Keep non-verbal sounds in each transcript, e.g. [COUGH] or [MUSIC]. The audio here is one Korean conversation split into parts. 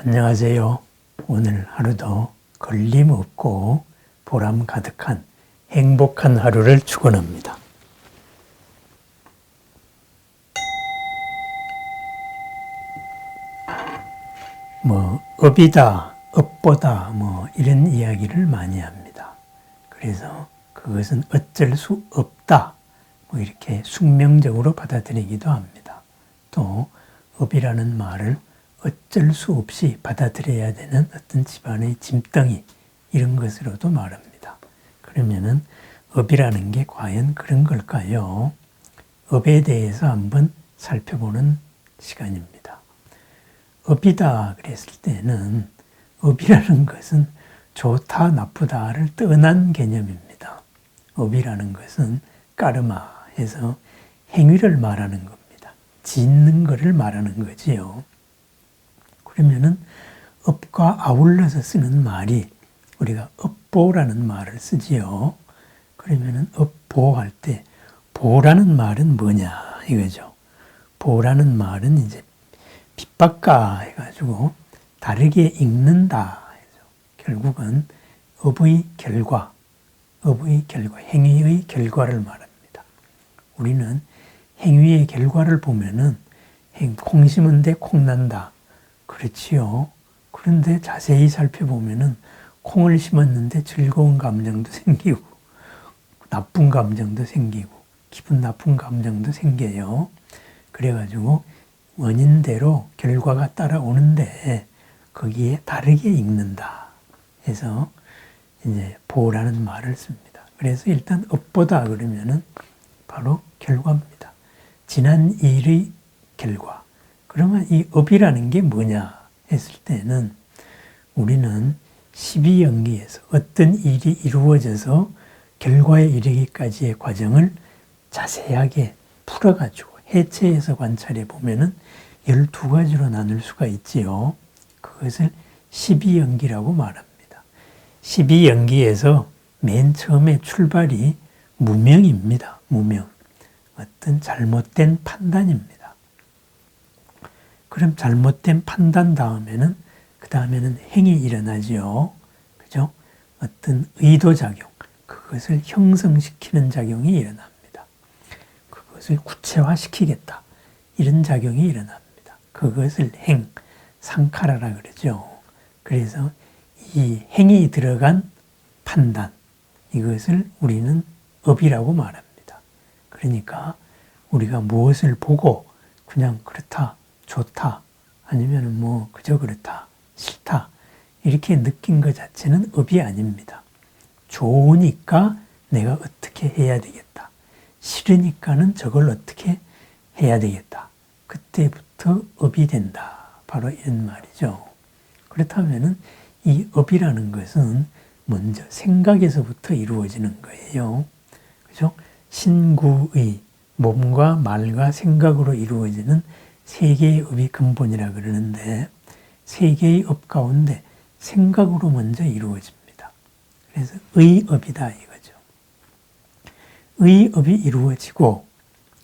안녕하세요. 오늘 하루도 걸림없고 보람 가득한 행복한 하루를 축원합니다. 뭐 업이다, 업보다 뭐 이런 이야기를 많이 합니다. 그래서 그것은 어쩔 수 없다. 뭐 이렇게 숙명적으로 받아들이기도 합니다. 또 업이라는 말을 어쩔 수 없이 받아들여야 되는 어떤 집안의 짐덩이 이런 것으로도 말합니다. 그러면은 업이라는 게 과연 그런 걸까요? 업에 대해서 한번 살펴보는 시간입니다. 업이다 그랬을 때는 업이라는 것은 좋다 나쁘다를 떠난 개념입니다. 업이라는 것은 까르마 해서 행위를 말하는 겁니다. 짓는 것을 말하는 거지요. 그러면은 업과 아울러서 쓰는 말이 우리가 업보라는 말을 쓰지요. 그러면은 업보할 때 보라는 말은 뭐냐 이거죠. 보라는 말은 이제 빗바까 해가지고 다르게 읽는다. 결국은 업의 결과, 업의 결과, 행위의 결과를 말합니다. 우리는 행위의 결과를 보면은 콩 심은 데 콩 난다. 그렇지요. 그런데 자세히 살펴보면은 콩을 심었는데 즐거운 감정도 생기고 나쁜 감정도 생기고 기분 나쁜 감정도 생겨요. 그래가지고 원인대로 결과가 따라오는데 거기에 다르게 읽는다. 해서 이제 보라는 말을 씁니다. 그래서 일단 업보다 그러면은 바로 결과입니다. 지난 일의 결과. 그러면 이 업이라는 게 뭐냐 했을 때는 우리는 12연기에서 어떤 일이 이루어져서 결과에 이르기까지의 과정을 자세하게 풀어가지고 해체해서 관찰해 보면은 12가지로 나눌 수가 있지요. 그것을 12연기라고 말합니다. 12연기에서 맨 처음에 출발이 무명입니다. 무명. 어떤 잘못된 판단입니다. 그럼 잘못된 판단 다음에는 그 다음에는 행이 일어나지요. 그죠? 어떤 의도 작용, 그것을 형성시키는 작용이 일어납니다. 그것을 구체화시키겠다. 이런 작용이 일어납니다. 그것을 행, 상카라라 그러죠. 그래서 이 행이 들어간 판단, 이것을 우리는 업이라고 말합니다. 그러니까 우리가 무엇을 보고 그냥 그렇다, 좋다, 아니면 뭐 그저 그렇다, 싫다, 이렇게 느낀 것 자체는 업이 아닙니다. 좋으니까 내가 어떻게 해야 되겠다. 싫으니까는 저걸 어떻게 해야 되겠다. 그때부터 업이 된다. 바로 이런 말이죠. 그렇다면은 이 업이라는 것은 먼저 생각에서부터 이루어지는 거예요. 그죠? 신구의 몸과 말과 생각으로 이루어지는 세 개의 업이 근본이라 그러는데 세 개의 업 가운데 생각으로 먼저 이루어집니다. 그래서 의업이다 이거죠. 의업이 이루어지고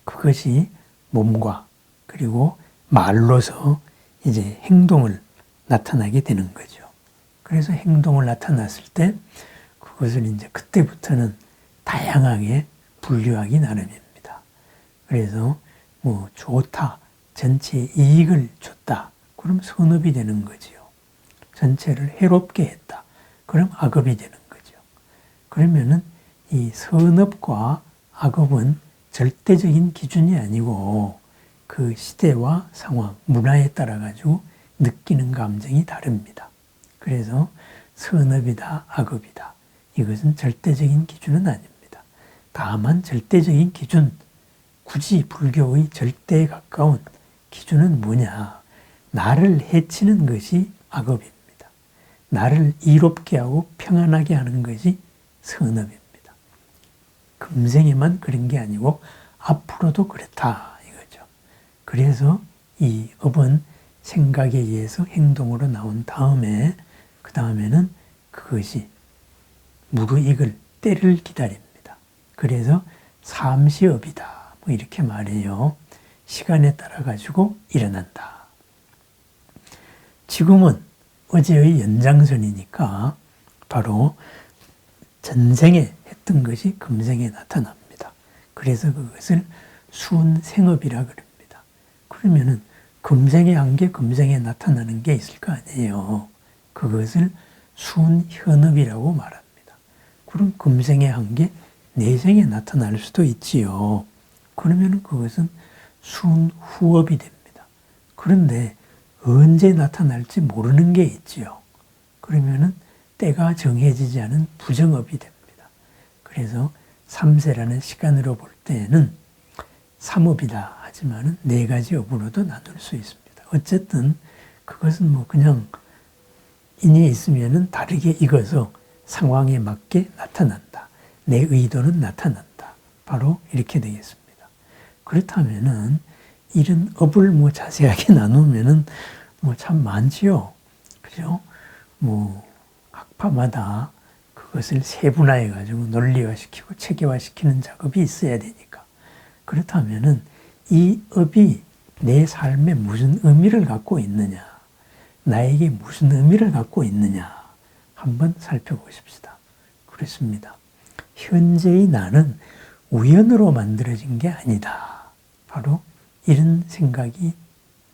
그것이 몸과 그리고 말로서 이제 행동을 나타나게 되는 거죠. 그래서 행동을 나타났을 때 그것을 이제 그때부터는 다양하게 분류하기 나름입니다. 그래서 뭐 좋다, 전체 이익을 줬다. 그럼 선업이 되는 거지요. 전체를 해롭게 했다. 그럼 악업이 되는 거죠. 그러면은 이 선업과 악업은 절대적인 기준이 아니고 그 시대와 상황, 문화에 따라 가지고 느끼는 감정이 다릅니다. 그래서 선업이다, 악업이다. 이것은 절대적인 기준은 아닙니다. 다만 절대적인 기준, 굳이 불교의 절대에 가까운 기준은 뭐냐? 나를 해치는 것이 악업입니다. 나를 이롭게 하고 평안하게 하는 것이 선업입니다. 금생에만 그런 게 아니고 앞으로도 그렇다 이거죠. 그래서 이 업은 생각에 의해서 행동으로 나온 다음에 그 다음에는 그것이 무르익을 때를 기다립니다. 그래서 삼시업이다. 뭐 이렇게 말해요. 시간에 따라 가지고 일어난다. 지금은 어제의 연장선이니까 바로 전생에 했던 것이 금생에 나타납니다. 그래서 그것을 순생업이라 그럽니다. 그러면은 금생에 한 게 금생에 나타나는 게 있을 거 아니에요. 그것을 순현업이라고 말합니다. 그럼 금생에 한 게 내생에 나타날 수도 있지요. 그러면 그것은 순후업이 됩니다. 그런데 언제 나타날지 모르는 게 있지요. 그러면은 때가 정해지지 않은 부정업이 됩니다. 그래서 3세라는 시간으로 볼 때는 3업이다 하지만은 네 가지 업으로도 나눌 수 있습니다. 어쨌든 그것은 뭐 그냥 인이 있으면은 다르게 익어서 상황에 맞게 나타난다. 내 의도는 나타난다. 바로 이렇게 되겠습니다. 그렇다면은 이런 업을 뭐 자세하게 [LAUGHS] 나누면은 뭐 참 많지요. 그죠? 뭐 학파마다 그것을 세분화해 가지고 논리화시키고 체계화시키는 작업이 있어야 되니까. 그렇다면은 이 업이 내 삶에 무슨 의미를 갖고 있느냐, 나에게 무슨 의미를 갖고 있느냐, 한번 살펴보십시다. 그렇습니다. 현재의 나는 우연으로 만들어진 게 아니다. 바로 이런 생각이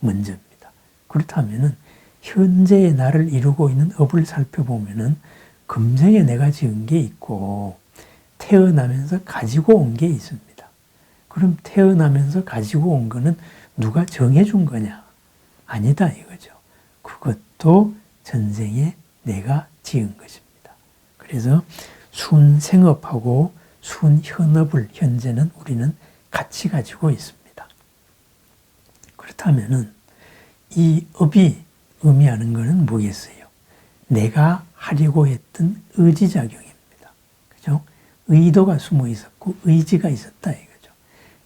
먼저입니다. 그렇다면은 현재의 나를 이루고 있는 업을 살펴보면은 금생에 내가 지은 게 있고 태어나면서 가지고 온 게 있습니다. 그럼 태어나면서 가지고 온 거는 누가 정해준 거냐? 아니다 이거죠. 그것도 전생에 내가 지은 것입니다. 그래서 순생업하고 순현업을 현재는 우리는 같이 가지고 있습니다. 그렇다면은 이 업이 의미하는 것은 뭐겠어요? 내가 하려고 했던 의지작용입니다. 그죠? 의도가 숨어 있었고 의지가 있었다 이거죠.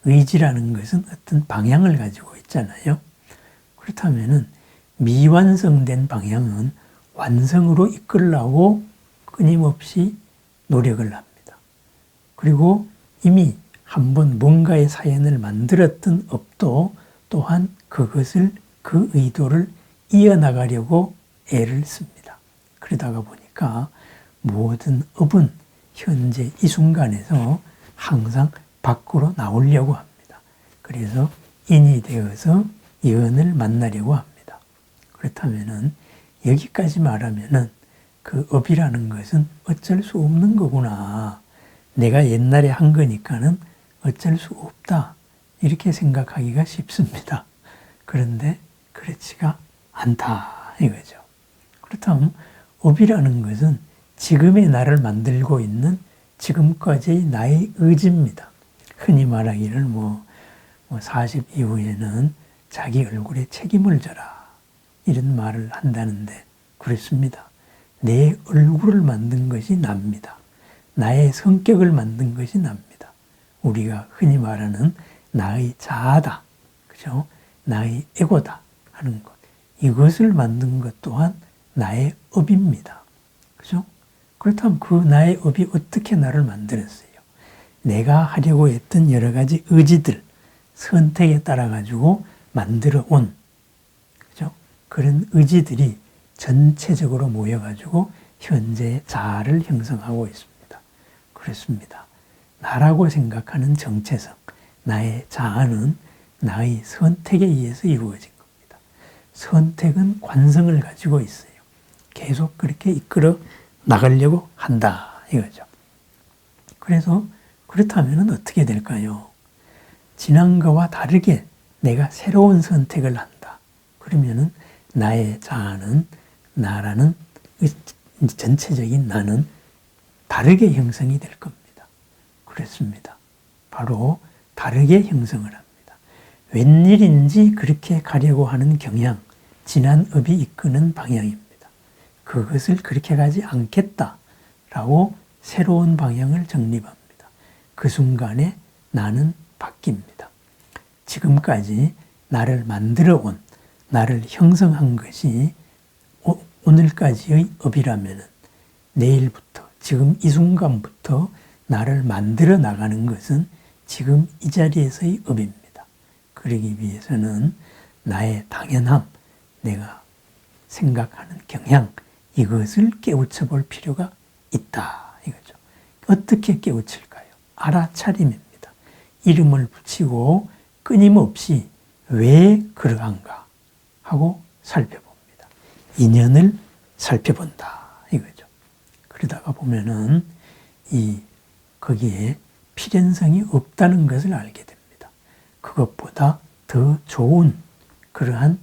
의지라는 것은 어떤 방향을 가지고 있잖아요. 그렇다면은 미완성된 방향은 완성으로 이끌라고 끊임없이 노력을 합니다. 그리고 이미 한번 뭔가의 사연을 만들었던 업도 또한 그것을 그 의도를 이어나가려고 애를 씁니다. 그러다가 보니까 모든 업은 현재 이 순간에서 항상 밖으로 나오려고 합니다. 그래서 인이 되어서 예언을 만나려고 합니다. 그렇다면은 여기까지 말하면은 그 업이라는 것은 어쩔 수 없는 거구나. 내가 옛날에 한 거니까는 어쩔 수 없다. 이렇게 생각하기가 쉽습니다. 그런데 그렇지가 않다 이거죠. 그렇다면 업이라는 것은 지금의 나를 만들고 있는 지금까지의 나의 의지입니다. 흔히 말하기를 뭐, 뭐40 이후에는 자기 얼굴에 책임을 져라. 이런 말을 한다는데 그렇습니다. 내 얼굴을 만든 것이 납니다. 나의 성격을 만든 것이 납니다. 우리가 흔히 말하는 나의 자아다. 그죠? 나의 에고다. 하는 것. 이것을 만든 것 또한 나의 업입니다. 그죠? 그렇다면 그 나의 업이 어떻게 나를 만들었어요? 내가 하려고 했던 여러 가지 의지들, 선택에 따라 가지고 만들어 온, 그죠? 그런 의지들이 전체적으로 모여가지고 현재 자아를 형성하고 있습니다. 그렇습니다. 나라고 생각하는 정체성, 나의 자아는 나의 선택에 의해서 이루어진 겁니다. 선택은 관성을 가지고 있어요. 계속 그렇게 이끌어 나가려고 한다. 이거죠. 그래서 그렇다면 어떻게 될까요? 지난 거와 다르게 내가 새로운 선택을 한다. 그러면은 나의 자아는 나라는 전체적인 나는 다르게 형성이 될 겁니다. 그렇습니다. 바로 다르게 형성을 합니다. 웬일인지 그렇게 가려고 하는 경향, 지난 업이 이끄는 방향입니다. 그것을 그렇게 가지 않겠다라고 새로운 방향을 정립합니다. 그 순간에 나는 바뀝니다. 지금까지 나를 만들어 온, 나를 형성한 것이 오늘까지의 업이라면 내일부터, 지금 이 순간부터 나를 만들어 나가는 것은 지금 이 자리에서의 업입니다. 그러기 위해서는 나의 당연함, 내가 생각하는 경향 이것을 깨우쳐 볼 필요가 있다 이거죠. 어떻게 깨우칠까요? 알아차림입니다. 이름을 붙이고 끊임없이 왜 그러한가 하고 살펴봅니다. 인연을 살펴본다 이거죠. 그러다가 보면은 이 거기에 필연성이 없다는 것을 알게 됩니다. 그것보다 더 좋은 그러한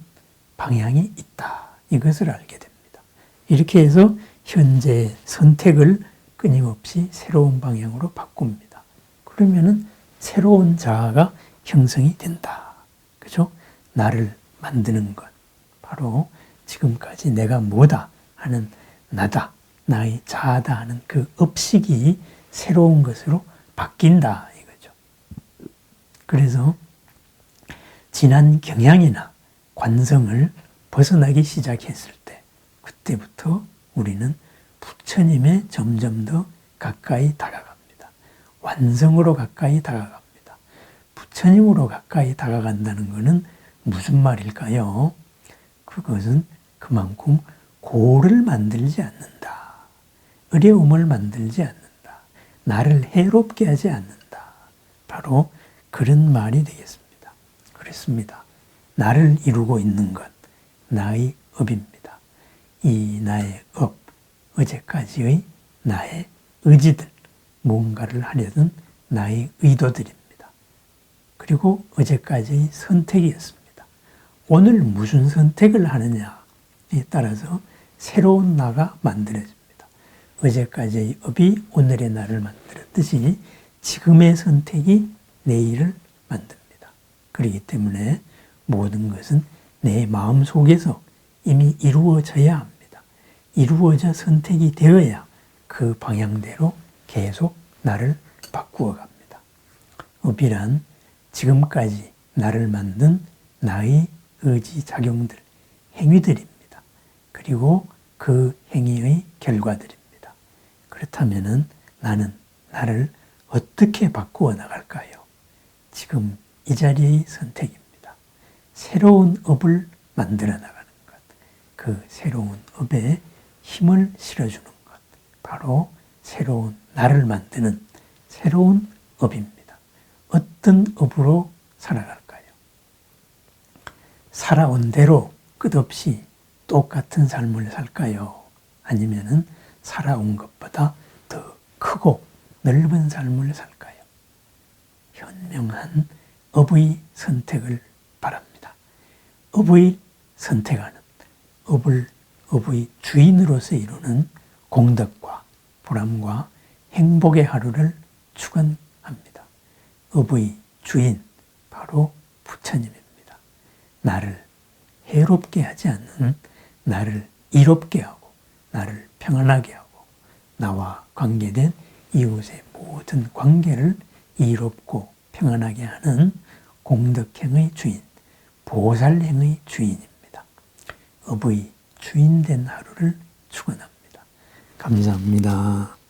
방향이 있다. 이것을 알게 됩니다. 이렇게 해서 현재 선택을 끊임없이 새로운 방향으로 바꿉니다. 그러면은 새로운 자아가 형성이 된다. 그죠? 나를 만드는 것. 바로 지금까지 내가 뭐다 하는 나다, 나의 자아다 하는 그 업식이 새로운 것으로 바뀐다. 이거죠. 그래서 지난 경향이나 관성을 벗어나기 시작했을 때, 그때부터 우리는 부처님에 점점 더 가까이 다가갑니다. 완성으로 가까이 다가갑니다. 부처님으로 가까이 다가간다는 것은 무슨 말일까요? 그것은 그만큼 고를 만들지 않는다. 어려움을 만들지 않는다. 나를 해롭게 하지 않는다. 바로 그런 말이 되겠습니다. 그렇습니다. 나를 이루고 있는 것, 나의 업입니다. 이 나의 업, 어제까지의 나의 의지들, 무언가를 하려던 나의 의도들입니다. 그리고 어제까지의 선택이었습니다. 오늘 무슨 선택을 하느냐에 따라서 새로운 나가 만들어집니다. 어제까지의 업이 오늘의 나를 만들었듯이 지금의 선택이 내일을 만듭니다. 그렇기 때문에 모든 것은 내 마음 속에서 이미 이루어져야 합니다. 이루어져 선택이 되어야 그 방향대로 계속 나를 바꾸어 갑니다. 업이란 지금까지 나를 만든 나의 의지 작용들, 행위들입니다. 그리고 그 행위의 결과들입니다. 그렇다면은 나는 나를 어떻게 바꾸어 나갈까요? 지금 이 자리의 선택입니다. 새로운 업을 만들어 나가는 것. 그 새로운 업에 힘을 실어주는 것. 바로 새로운 나를 만드는 새로운 업입니다. 어떤 업으로 살아갈까요? 살아온 대로 끝없이 똑같은 삶을 살까요? 아니면은 살아온 것보다 더 크고 넓은 삶을 살까요? 현명한 업의 선택을 바랍니다. 업의 선택하는 업을 업의 주인으로서 이루는 공덕과 보람과 행복의 하루를 축원합니다. 업의 주인 바로 부처님입니다. 나를 해롭게 하지 않는 나를 이롭게 하고 나를 평안하게 하고 나와 관계된 이웃의 모든 관계를 이롭고 평안하게 하는 공덕행의 주인, 보살행의 주인입니다. 업의 주인된 하루를 축원합니다. 감사합니다.